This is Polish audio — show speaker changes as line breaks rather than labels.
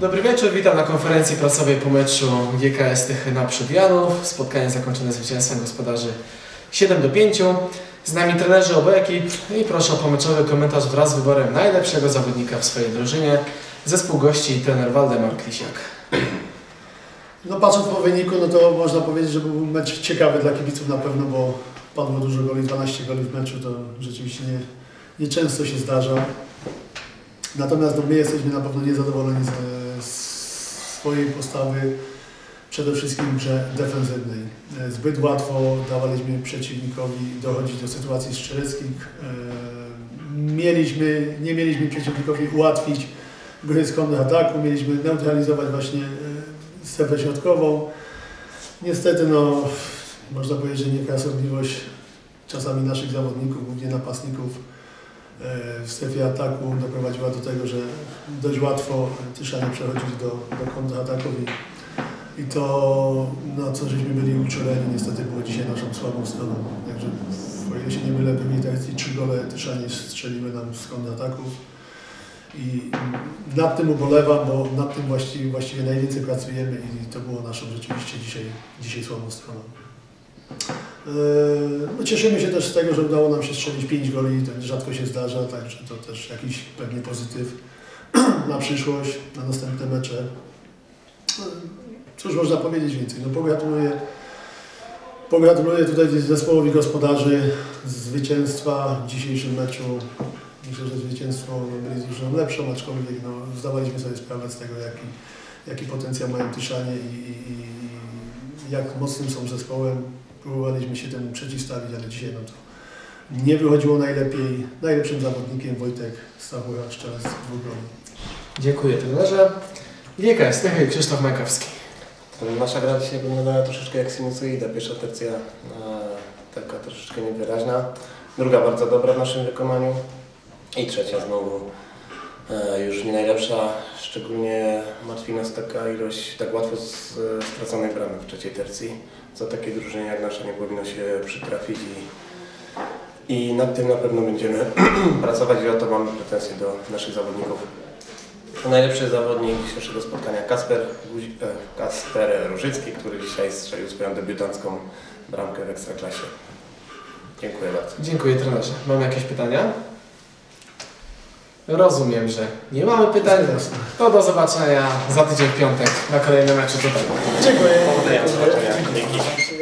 Dobry wieczór, witam na konferencji prasowej po meczu GKS Tychy naprzód Janów. Spotkanie zakończone zwycięstwem gospodarzy 7 do 5. Z nami trenerzy obu ekip i proszę o pomeczowy komentarz wraz z wyborem najlepszego zawodnika w swojej drużynie. Zespół gości trener Waldemar Klisiak.
No patrząc po wyniku, no to można powiedzieć, że był mecz ciekawy dla kibiców na pewno, bo padło dużo goli, 12 goli w meczu, to rzeczywiście nie, nie często się zdarza. Natomiast no, my jesteśmy na pewno niezadowoleni z swojej postawy, przede wszystkim grze defensywnej. E, Zbyt łatwo dawaliśmy przeciwnikowi dochodzić do sytuacji strzeleckich. E, Mieliśmy, nie mieliśmy przeciwnikowi ułatwić gry z kontrataku, mieliśmy neutralizować właśnie e, strefę środkową. Niestety, no, można powiedzieć, że niefrasobliwość czasami naszych zawodników, głównie napastników w strefie ataku doprowadziła do tego, że dość łatwo Tyszanie przechodzili do, do kontrataków i, i to, na co żeśmy byli uczuleni, niestety było dzisiaj naszą słabą stroną. Także, o ile się nie mylę, pewnie tak trzy gole Tyszanie strzeliły nam z kontrataków. I nad tym ubolewam, bo nad tym właściwie, właściwie najwięcej pracujemy i to było naszą rzeczywiście dzisiaj, dzisiaj słabą stroną. Eee, No cieszymy się też z tego, że udało nam się strzelić 5 goli, to rzadko się zdarza, także to też jakiś pewnie pozytyw na przyszłość, na następne mecze. Eee, Cóż można powiedzieć więcej? No pogratuluję, pogratuluję tutaj zespołowi gospodarzy zwycięstwa w dzisiejszym meczu. Myślę, że zwycięstwo byli drużyną lepszą, aczkolwiek no, zdawaliśmy sobie sprawę z tego, jaki, jaki potencjał mają Tyszanie i, i, i jak mocnym są zespołem. Próbowaliśmy się temu przeciwstawić, ale dzisiaj no to nie wychodziło najlepiej. Najlepszym zawodnikiem Wojtek Stachura, szczelec dwóch goli.
Dziękuję trenerze. GKS Tychy Krzysztof Majkowski.
Nasza gra dzisiaj wyglądała troszeczkę jak sinusoida. Pierwsza tercja e, taka troszeczkę niewyraźna, druga bardzo dobra w naszym wykonaniu i trzecia znowu już nie najlepsza. Szczególnie martwi nas taka ilość tak łatwo straconej bramy w trzeciej tercji, co takiej drużynie jak nasza nie powinno się przytrafić i, i nad tym na pewno będziemy pracować i o to mamy pretensje do naszych zawodników. Najlepszy zawodnik dzisiejszego spotkania Kasper, e, Kasper Różycki, który dzisiaj strzelił swoją debiutancką bramkę w Ekstraklasie. Dziękuję bardzo.
Dziękuję trenerze. Mamy jakieś pytania? Rozumiem, że nie mamy pytań. To do zobaczenia za tydzień w piątek na kolejnym meczu tutaj.
Dziękuję.
Zobaczenia. Dzięki.